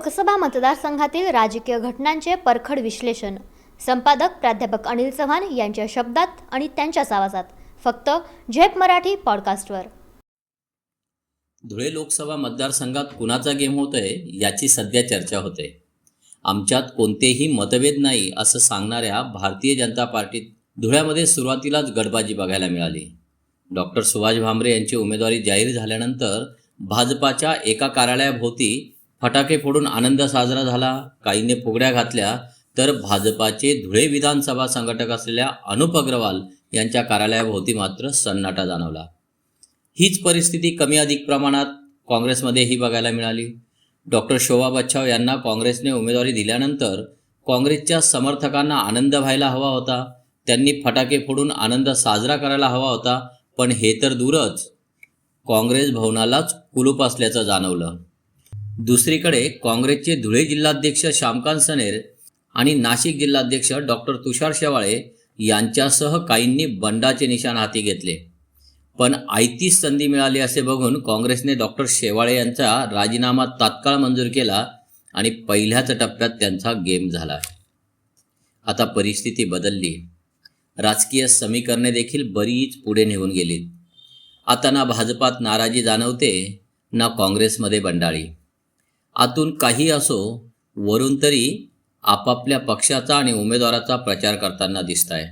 लोकसभा मतदारसंघातील राजकीय घटनांचे परखड विश्लेषण. संपादक प्राध्यापक अनिल चव्हाण यांच्या शब्दात आणि त्यांच्याच आवाजात. फक्त झेप मराठी पॉडकास्टवर. धुळे लोकसभा मतदारसंघात कुणाचा गेम होतोय याची सध्या चर्चा होते. आमच्यात कोणतेही मतभेद नाही असं सांगणाऱ्या भारतीय जनता पार्टीत धुळ्यामध्ये सुरुवातीलाच गडबाजी बघायला मिळाली. डॉक्टर सुभाष भामरे यांची उमेदवारी जाहीर झाल्यानंतर भाजपाच्या एका कार्यालयाभोवती फटाके फोडून आनंद साजरा झाला. काहींनी फुगड्या घातल्या तर भाजपाचे धुळे विधानसभा संघटक असलेल्या अनुप अग्रवाल यांच्या कार्यालयाभोवती मात्र सन्नाटा जाणवला. हीच परिस्थिती कमी अधिक प्रमाणात काँग्रेसमध्येही बघायला मिळाली. डॉक्टर शोभा बच्छाव यांना काँग्रेसने उमेदवारी दिल्यानंतर काँग्रेसच्या समर्थकांना आनंद व्हायला हवा होता. त्यांनी फटाके फोडून आनंद साजरा करायला हवा होता पण हे तर दूरच. काँग्रेस भवनालाच कुलूप असल्याचं जाणवलं. दुसरीकडे काँग्रेसचे धुळे जिल्हाध्यक्ष श्यामकांत सनेर आणि नाशिक जिल्हाध्यक्ष डॉक्टर तुषार शेवाळे यांच्यासह काहींनी बंडाचे निशाण हाती घेतले. पण आयतीच संधी मिळाली असे बघून काँग्रेसने डॉक्टर शेवाळे यांचा राजीनामा तात्काळ मंजूर केला आणि पहिल्याच टप्प्यात त्यांचा गेम झाला. आता परिस्थिती बदलली. राजकीय समीकरणे देखील बरीच पुढे निघून गेली. आता ना भाजपात नाराजी जाणवते ना काँग्रेसमध्ये बंडाळी. आतून काही असो वरून तरी आपापल्या पक्षाचा आणि उमेदवाराचा प्रचार करताना दिसत आहे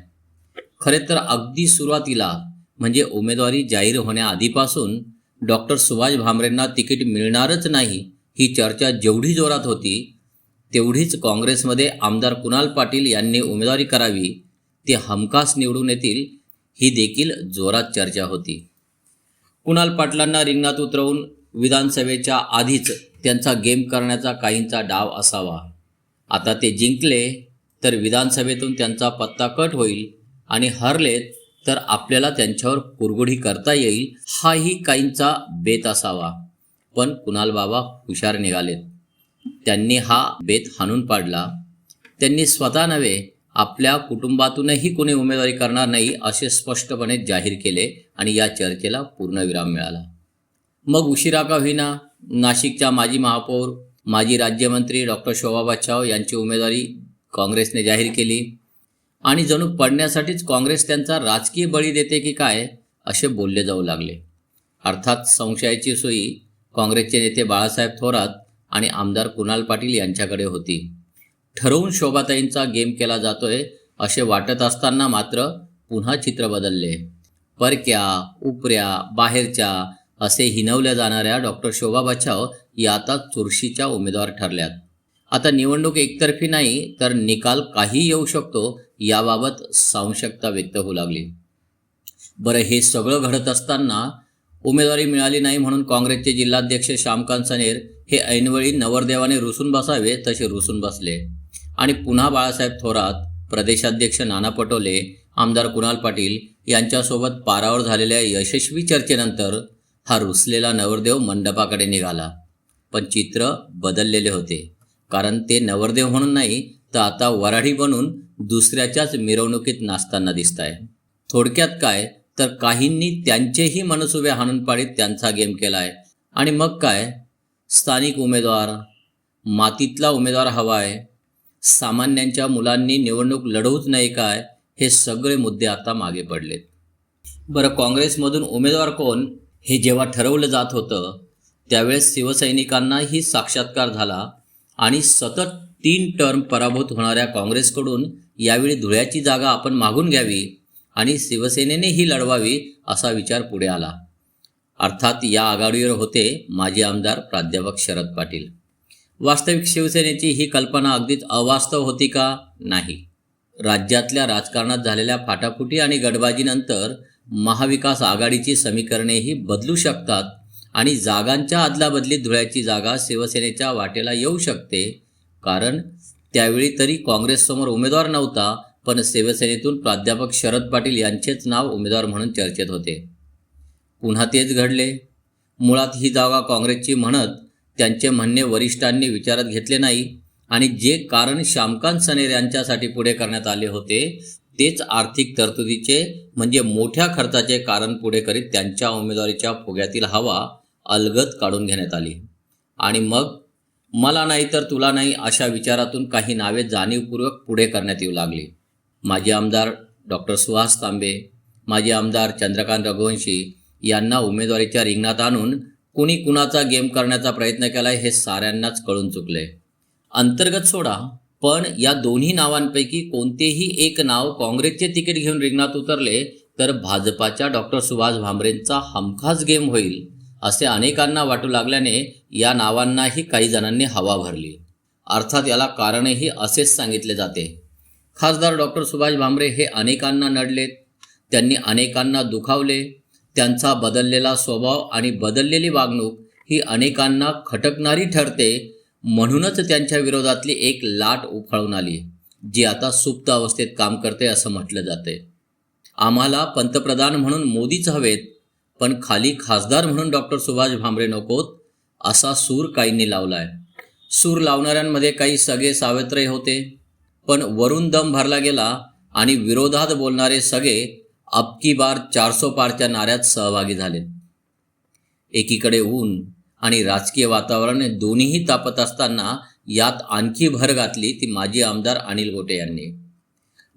खरे तर अगदी सुरुवातीला म्हणजे उमेदवारी जाहीर होण्याआधीपासून डॉक्टर सुभाष भामरेंना तिकीट मिळणारच नाही ही चर्चा जेवढी जोरात होती तेवढीच काँग्रेसमध्ये आमदार कुणाल पाटील यांनी उमेदवारी करावी ते हमखास निवडून येतील ही देखील जोरात चर्चा होती. कुणाल पाटलांना रिंगणात उतरवून विधानसभेच्या आधीच त्यांचा गेम करण्याचा काहींचा डाव असावा. आता ते जिंकले तर विधानसभेतून त्यांचा पत्ता कट होईल आणि हरलेत तर आपल्याला त्यांच्यावर कुरगुडी करता येईल हाही काहींचा बेत असावा. पण कुणाल बाबा हुशार निघालेत. त्यांनी हा बेत हाणून पाडला. त्यांनी स्वतः नव्हे आपल्या कुटुंबातूनही कोणी उमेदवारी करणार नाही असे स्पष्टपणे जाहीर केले आणि या चर्चेला पूर्णविराम मिळाला. मग उशिरा का होईना नाशिकच्या माजी महापौर माजी राज्यमंत्री डॉक्टर शोभा बच्चाव यांची उमेदवारी काँग्रेसने जाहीर केली. आणि जणू पडण्यासाठीच काँग्रेस त्यांचा राजकीय बळी देते की काय असे बोलले जाऊ लागले. अर्थात संशयाची सोयी काँग्रेसचे नेते बाळासाहेब थोरात आणि आमदार कुणाल पाटील यांच्याकडे होती. ठरवून शोभाताईंचा गेम केला जातोय असे वाटत असताना मात्र पुन्हा चित्र बदलले. परक्या उपऱ्या बाहेरच्या असे हिनवल्या जाणाऱ्या डॉक्टर शोभा बचाव या आता चुरशीच्या उमेदवार ठरल्यात. आता निवडणूक एकतर्फी नाही तर निकाल काही येऊ शकतो याबाबत सांशकता व्यक्त होऊ लागली. बरं हे सगळं घडत असताना उमेदवारी मिळाली नाही म्हणून काँग्रेसचे जिल्हाध्यक्ष श्यामकांत सनेर हे ऐनवेळी नवरदेवाने रुसून बसावे तसे रुसून बसले. आणि पुन्हा बाळासाहेब थोरात प्रदेशाध्यक्ष नाना पटोले आमदार कुणाल पाटील यांच्यासोबत पारावर झालेल्या यशस्वी चर्चेनंतर हा रुसलेला नवरदेव मंडपाकडे निघाला. पण चित्र बदललेले होते. कारण ते नवरदेव म्हणून नाही तर आता वराडी बनून दुसऱ्याच्याच मिरवणुकीत नाचताना दिसत आहे थोडक्यात काय? तर काहींनी त्यांचेही मनसुबे हाणून पाडीत त्यांचा गेम केला आहे आणि मग काय? स्थानिक उमेदवार. मातीतला उमेदवार हवा आहे सामान्यांच्या मुलांनी निवडणूक लढवूच नाही काय? हे सगळे मुद्दे आता मागे पडलेत. बरं काँग्रेसमधून उमेदवार कोण? हे जेव्हा ठरवलं जात होतं त्यावेळेस शिवसैनिकांनाही साक्षात्कार झाला आणि सतत तीन टर्म पराभूत होणाऱ्या काँग्रेसकडून यावेळी धुळ्याची जागा आपण मागून घ्यावी आणि शिवसेनेनेही लढवावी असा विचार पुढे आला. अर्थात या आघाडीवर होते माजी आमदार प्राध्यापक शरद पाटील. वास्तविक शिवसेनेची ही कल्पना अगदीच अवास्तव होती का? नाही. राज्यातल्या राजकारणात झालेल्या फाटाफुटी आणि गडबाजीनंतर महाविकास आघाडीची समीकरणेही बदलू शकतात आणि जागांच्या अदलाबदलीत धुळ्याची जागा शिवसेनेच्या वाटेला येऊ शकते. कारण त्यावेळी तरी काँग्रेससमोर उमेदवार नव्हता पण शिवसेनेतून प्राध्यापक शरद पाटील यांचेच नाव उमेदवार म्हणून चर्चेत होते. पुन्हा तेच घडले. मुळात ही जागा काँग्रेसची म्हणत त्यांचे म्हणणे वरिष्ठांनी विचारात घेतले नाही आणि जे कारण श्यामकांत सनेर यांच्यासाठी पुढे करण्यात आले होते तेच आर्थिक तरतुदीचे म्हणजे मोठ्या खर्चाचे कारण पुढे करीत त्यांच्या उमेदवारीच्या फुग्यातील हवा अलगद काढून घेण्यात आली. आणि मग मला नाही तर तुला नाही अशा विचारातून काही नावे जाणीवपूर्वक पुढे करण्यात येऊ लागली. माजी आमदार डॉक्टर सुहास तांबे माजी आमदार चंद्रकांत रघुवंशी यांना उमेदवारीच्या रिंगणात आणून कुणी कुणाचा गेम करण्याचा प्रयत्न केला हे साऱ्यांनाच कळून चुकले अंतर्गत सोडा. पण या दोन्ही नावांपैकी कोणतेही एक नाव काँग्रेसचे तिकीट घेऊन रिंगणात उतरले तर भाजपाच्या डॉक्टर सुभाष भामरेंचा हमखास गेम होईल असे अनेकांना वाटू लागल्याने या नावांनाही काही जणांनी हवा भरली. अर्थात याला कारणही असेच सांगितले जाते. खासदार डॉक्टर सुभाष भामरे हे अनेकांना नडलेत त्यांनी अनेकांना दुखावले त्यांचा बदललेला स्वभाव आणि बदललेली वागणूक ही अनेकांना खटकणारी ठरते म्हणूनच त्यांच्या विरोधातली एक लाट उफाळून आली जी आता सुप्त अवस्थेत काम करते असं म्हटलं जाते आम्हाला पंतप्रधान म्हणून मोदीच हवेत पण खाली खासदार म्हणून डॉक्टर सुभाष भामरे नकोत असा सूर काहींनी लावलाय. सूर लावणाऱ्यांमध्ये काही सगळे सावत्रही होते पण वरून दम भरला गेला आणि विरोधात बोलणारे सगळे अबकी बार चारसो पारच्या नाऱ्यात सहभागी झाले एकीकडे ऊन आणि राजकीय वातावरण दोन्हीही तापत असताना यात आणखी भर घातली ती माजी आमदार अनिल गोटे यांनी.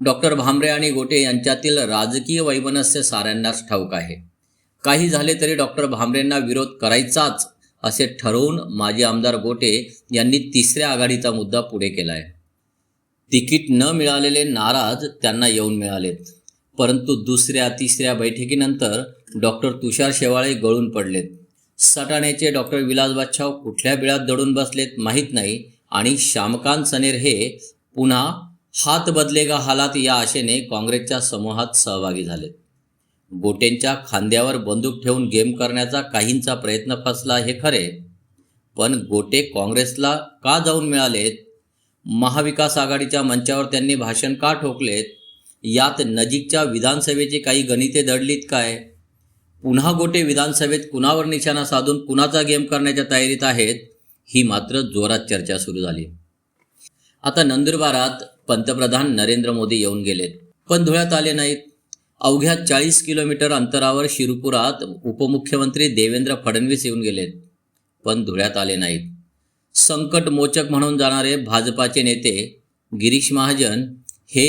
डॉक्टर भामरे आणि गोटे यांच्यातील राजकीय वैमनस्य साऱ्यांनाच ठाऊक आहे. काही झाले तरी डॉक्टर भामरेंना विरोध करायचाच असे ठरवून माजी आमदार गोटे यांनी तिसऱ्या आघाडीचा मुद्दा पुढे केला आहे तिकीट न मिळालेले नाराज त्यांना येऊन मिळालेत. परंतु दुसऱ्या तिसऱ्या बैठकीनंतर डॉक्टर तुषार शेवाळे गळून पडलेत. सटाण्याचे डॉक्टर विलास बादशाह कुठल्या बिळात दडून बसलेत माहीत नाही आणि श्यामकांत सनेर हे पुन्हा हात बदलेगा हालात या आशेने काँग्रेसच्या समूहात सहभागी झालेत गोटेंच्या खांद्यावर बंदूक ठेवून गेम करण्याचा काहींचा प्रयत्न फसला हे खरे पण गोटे काँग्रेसला का जाऊन मिळालेत? महाविकास आघाडीच्या मंचावर त्यांनी भाषण का ठोकलेत? यात नजीकच्या विधानसभेची काही गणिते दडलीत काय? पुन्हा गोटे विधानसभेत कुणावर निशाणा साधून कुणाचा गेम करण्याच्या तयारीत आहेत ही मात्र जोरात चर्चा सुरू झाली. आता नंदुरबारात पंतप्रधान नरेंद्र मोदी येऊन गेलेत. पण धुळ्यात आले नाहीत. अवघ्या चाळीस किलोमीटर अंतरावर शिरपुरात उपमुख्यमंत्री देवेंद्र फडणवीस येऊन गेलेत पण धुळ्यात आले नाहीत. संकट मोचक म्हणून जाणारे भाजपाचे नेते गिरीश महाजन हे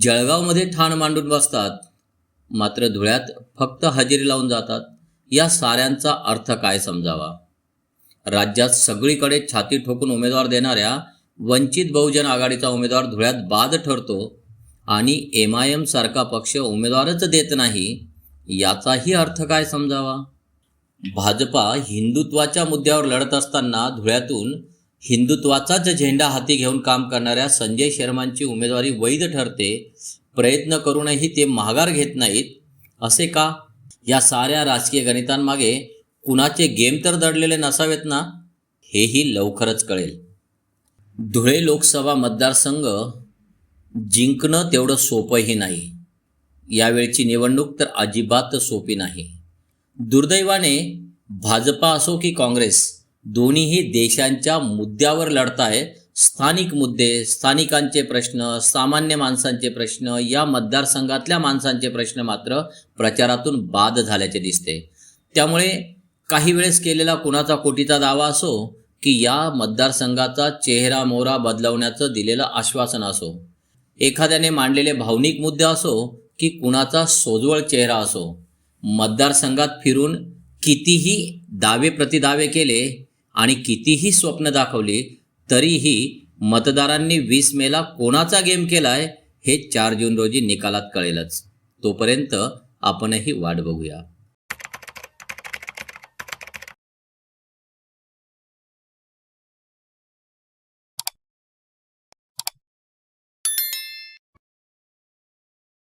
जळगावमध्ये ठाण मांडून बसतात. मात्र धुळ्यात फक्त हजेरी लावून जातात. या साऱ्यांचा अर्थ काय समजावा? राज्यात सगळीकडे छाती ठोकून उमेदवार देणाऱ्या वंचित बहुजन आघाडीचा उमेदवार धुळ्यात बाद ठरतो आणि एम आय एम सारखा पक्ष उमेदवारच देत नाही याचाही अर्थ काय समजावा? भाजपा हिंदुत्वाच्या मुद्द्यावर लढत असताना धुळ्यातून हिंदुत्वाचाच झेंडा हाती घेऊन काम करणाऱ्या संजय शर्मांची उमेदवारी वैध ठरते प्रयत्न करूनही ते माघार घेत नाहीत असे का? या साऱ्या राजकीय गणितांमागे कुणाचे गेम तर दडलेले नसावेत ना? हेही लवकरच कळेल. धुळे लोकसभा मतदारसंघ जिंकणं तेवढं सोपंही नाही. यावेळची निवडणूक तर अजिबात सोपी नाही. दुर्दैवाने भाजपा असो की काँग्रेस दोन्हीही देशांच्या मुद्द्यावर लढताय स्थानिक मुद्दे स्थानिकांचे प्रश्न सामान्य माणसांचे प्रश्न या मतदारसंघातल्या माणसांचे प्रश्न मात्र प्रचारातून बाद झाल्याचे दिसते. त्यामुळे काही वेळेस केलेला कुणाचा कोटीचा दावा असो की या मतदारसंघाचा चेहरा मोहरा बदलवण्याचं दिलेलं आश्वासन असो. एखाद्याने मांडलेले भावनिक मुद्दे असो की कुणाचा सोजवळ चेहरा असो. मतदारसंघात फिरून कितीही दावे प्रतिदावे केले आणि कितीही स्वप्न दाखवली तरीही मतदारांनी वीस मेला कोणाचा गेम केलाय हे चार जून रोजी निकालात कळेलच. तोपर्यंत आपणही वाट बघूया.